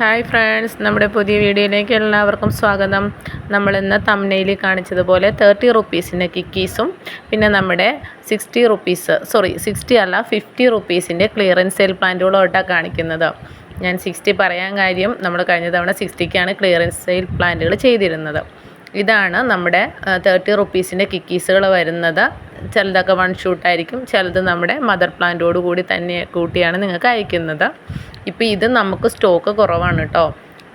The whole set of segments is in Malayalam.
ഹായ് ഫ്രണ്ട്സ് നമ്മുടെ പുതിയ വീഡിയോയിലേക്ക് എല്ലാവർക്കും സ്വാഗതം. നമ്മളിന്ന് തമ്മനയിൽ കാണിച്ചതുപോലെ തേർട്ടി റുപ്പീസിന്റെ കിക്കീസും പിന്നെ നമ്മുടെ സിക്സ്റ്റി റുപ്പീസ് സോറി സിക്സ്റ്റി അല്ല ഫിഫ്റ്റി റുപ്പീസിന്റെ ക്ലിയറൻസ് സെയിൽ പ്ലാന്റുകളോട്ടാണ് കാണിക്കുന്നത്. ഞാൻ സിക്സ്റ്റി പറയാൻ കാര്യം നമ്മൾ കഴിഞ്ഞ തവണ സിക്സ്റ്റിക്കാണ് ക്ലിയറൻസ് സെയിൽ പ്ലാന്റുകൾ ചെയ്തിരുന്നത്. ഇതാണ് നമ്മുടെ തേർട്ടി റുപ്പീസിന്റെ കിക്കീസുകൾ വരുന്നത്. ചിലതൊക്കെ വൺ ഷൂട്ടായിരിക്കും ചിലത് നമ്മുടെ മദർ പ്ലാന്റോട് കൂടി തന്നെ കൂട്ടിയാണ് നിങ്ങൾക്ക് അയക്കുന്നത്. ഇപ്പോൾ ഇത് നമുക്ക് സ്റ്റോക്ക് കുറവാണ് കേട്ടോ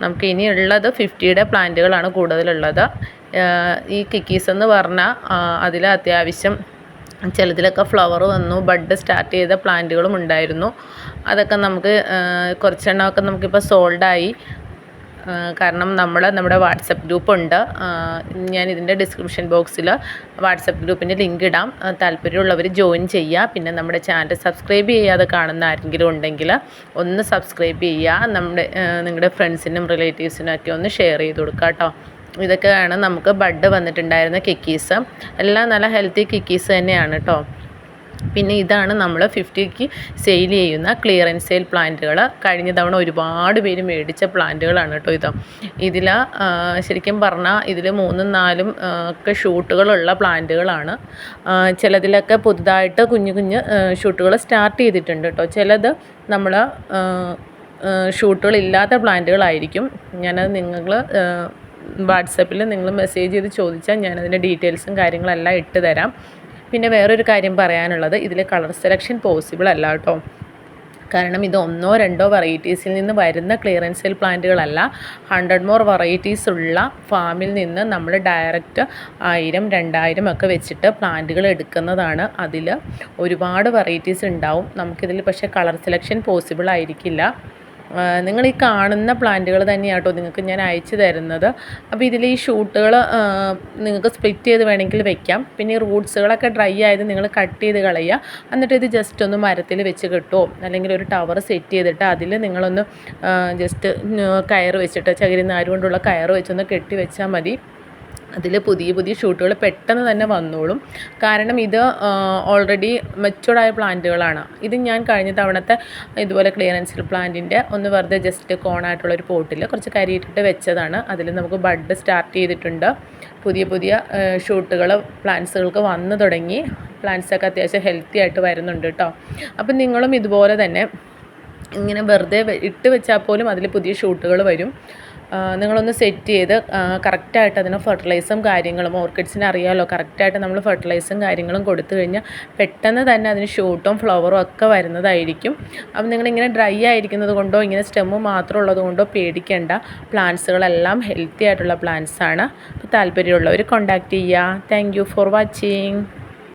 നമുക്ക് ഇനിയുള്ളത് ഫിഫ്റ്റിയുടെ പ്ലാന്റുകളാണ് കൂടുതലുള്ളത്. ഈ കിക്കീസ് എന്ന് പറഞ്ഞാൽ അതിൽ അത്യാവശ്യം ചിലതിലൊക്കെ ഫ്ലവർ വന്നു ബഡ് സ്റ്റാർട്ട് ചെയ്ത പ്ലാന്റുകളും ഉണ്ടായിരുന്നു. അതൊക്കെ നമുക്ക് കുറച്ചെണ്ണമൊക്കെ നമുക്കിപ്പോൾ സോൾഡായി കാരണം നമ്മൾ നമ്മുടെ വാട്സപ്പ് ഗ്രൂപ്പുണ്ട്. ഞാൻ ഇതിന്റെ ഡിസ്ക്രിപ്ഷൻ ബോക്സിൽ വാട്സപ്പ് ഗ്രൂപ്പിന്റെ ലിങ്ക് ഇടാം. താല്പര്യമുള്ളവർ ജോയിൻ ചെയ്യുക പിന്നെ നമ്മുടെ ചാനൽ സബ്സ്ക്രൈബ് ചെയ്യാതെ കാണുന്ന ആരെങ്കിലും ഉണ്ടെങ്കിൽ ഒന്ന് സബ്സ്ക്രൈബ് ചെയ്യുക നമ്മുടെ നിങ്ങളുടെ ഫ്രണ്ട്സിനും റിലേറ്റീവ്സിനും ഒക്കെ ഒന്ന് ഷെയർ ചെയ്ത് കൊടുക്കുക കേട്ടോ ഇതൊക്കെയാണ് നമുക്ക് ബഡ് വന്നിട്ടുണ്ടായിരുന്ന കിക്കീസ് എല്ലാം നല്ല ഹെൽത്തി കിക്കീസ് തന്നെയാണ് കേട്ടോ പിന്നെ ഇതാണ് നമ്മൾ ഫിഫ്റ്റിക്ക് സെയിൽ ചെയ്യുന്ന ക്ലിയറൻസ് സെയിൽ പ്ലാന്റുകൾ കഴിഞ്ഞ തവണ ഒരുപാട് പേര് മേടിച്ച പ്ലാന്റുകളാണ് കേട്ടോ ഇത്. ഇതിൽ ശരിക്കും പറഞ്ഞാൽ ഇതിൽ മൂന്നും നാലും ഒക്കെ ഷൂട്ടുകളുള്ള പ്ലാന്റുകളാണ്. ചിലതിലൊക്കെ പുതുതായിട്ട് കുഞ്ഞു കുഞ്ഞ് ഷൂട്ടുകൾ സ്റ്റാർട്ട് ചെയ്തിട്ടുണ്ട് കേട്ടോ. ചിലത് നമ്മൾ ഷൂട്ടുകളില്ലാത്ത പ്ലാന്റുകളായിരിക്കും. ഞാനത് നിങ്ങൾ വാട്സപ്പിൽ നിങ്ങൾ മെസ്സേജ് ചെയ്ത് ചോദിച്ചാൽ ഞാനതിന്റെ ഡീറ്റെയിൽസും കാര്യങ്ങളെല്ലാം ഇട്ട് തരാം. പിന്നെ വേറൊരു കാര്യം പറയാനുള്ളത്. ഇതിൽ കളർ സെലക്ഷൻ പോസിബിൾ അല്ല കേട്ടോ. കാരണം ഇത് ഒന്നോ രണ്ടോ വെറൈറ്റീസിൽ നിന്ന് വരുന്ന ക്ലിയറൻസ് പ്ലാന്റുകളല്ല ഹൺഡ്രഡ് മോർ വെറൈറ്റീസ് ഉള്ള ഫാമിൽ നിന്ന് നമ്മൾ ഡയറക്റ്റ് ആയിരം രണ്ടായിരം ഒക്കെ വെച്ചിട്ട് പ്ലാന്റുകൾ എടുക്കുന്നതാണ് അതിൽ ഒരുപാട് വെറൈറ്റീസ് ഉണ്ടാവും. നമുക്കിതിൽ പക്ഷേ കളർ സെലക്ഷൻ പോസിബിൾ ആയിരിക്കില്ല. നിങ്ങൾ ഈ കാണുന്ന പ്ലാന്റുകൾ തന്നെയാട്ടോ നിങ്ങൾക്ക് ഞാൻ അയച്ചു തരുന്നത്. അപ്പോൾ ഇതിൽ ഈ ഷൂട്ടുകൾ നിങ്ങൾക്ക് സ്പ്ലിറ്റ് ചെയ്ത് വേണമെങ്കിൽ വെക്കാം. പിന്നെ ഈ റൂട്ട്സുകളൊക്കെ ഡ്രൈ ആയത് നിങ്ങൾ കട്ട് ചെയ്ത് കളയുക. എന്നിട്ട് ഇത് ജസ്റ്റ് ഒന്ന് മരത്തിൽ വെച്ച് കെട്ടുമോ അല്ലെങ്കിൽ ഒരു ടവർ സെറ്റ് ചെയ്തിട്ട് അതിൽ നിങ്ങളൊന്ന് ജസ്റ്റ് കയർ വെച്ചിട്ട് ചകിരി നാരുകൊണ്ടുള്ള കയർ വെച്ചൊന്ന് കെട്ടി വെച്ചാൽ മതി. അതിൽ പുതിയ പുതിയ ഷൂട്ടുകൾ പെട്ടെന്ന് തന്നെ വന്നോളും. കാരണം ഇത് ഓൾറെഡി മെച്ചുവർഡായ പ്ലാന്റുകളാണ്. ഇത് ഞാൻ കഴിഞ്ഞ തവണത്തെ ഇതുപോലെ ക്ലിയറൻസിൽ പ്ലാന്റിന്റെ ഒന്ന് വെറുതെ ജസ്റ്റ് കോണായിട്ടുള്ള ഒരു പോട്ടിൽ കുറച്ച് കരിയിട്ടിട്ട് വെച്ചതാണ്. അതിൽ നമുക്ക് ബഡ് സ്റ്റാർട്ട് ചെയ്തിട്ടുണ്ട്. പുതിയ പുതിയ ഷൂട്ടുകൾ പ്ലാന്റ്സുകൾക്ക് വന്നു തുടങ്ങി. പ്ലാന്റ്സൊക്കെ അത്യാവശ്യം ഹെൽത്തി ആയിട്ട് വരുന്നുണ്ട് കേട്ടോ അപ്പം നിങ്ങളും ഇതുപോലെ തന്നെ ഇങ്ങനെ വെറുതെ ഇട്ട് വെച്ചാൽ പോലും അതിൽ പുതിയ ഷൂട്ടുകൾ വരും. നിങ്ങളൊന്ന് സെറ്റ് ചെയ്ത് കറക്റ്റായിട്ട് അതിന് ഫെർട്ടിലൈസും കാര്യങ്ങളും ഓർക്കിഡ്സിന് അറിയാമല്ലോ കറക്റ്റായിട്ട് നമ്മൾ ഫെർട്ടിലൈസും കാര്യങ്ങളും കൊടുത്തു കഴിഞ്ഞാൽ പെട്ടെന്ന് തന്നെ അതിന് ഷൂട്ടും ഫ്ലവറും ഒക്കെ വരുന്നതായിരിക്കും. അപ്പം നിങ്ങളിങ്ങനെ ഡ്രൈ ആയിരിക്കുന്നത് കൊണ്ടോ ഇങ്ങനെ സ്റ്റെമ്മ് മാത്രം ഉള്ളത് കൊണ്ടോ പേടിക്കേണ്ട. പ്ലാന്റ്സുകളെല്ലാം ഹെൽത്തി ആയിട്ടുള്ള പ്ലാന്റ്സാണ് അപ്പോൾ താല്പര്യമുള്ളവർ കോൺടാക്റ്റ് ചെയ്യുക താങ്ക് ഫോർ വാച്ചിങ്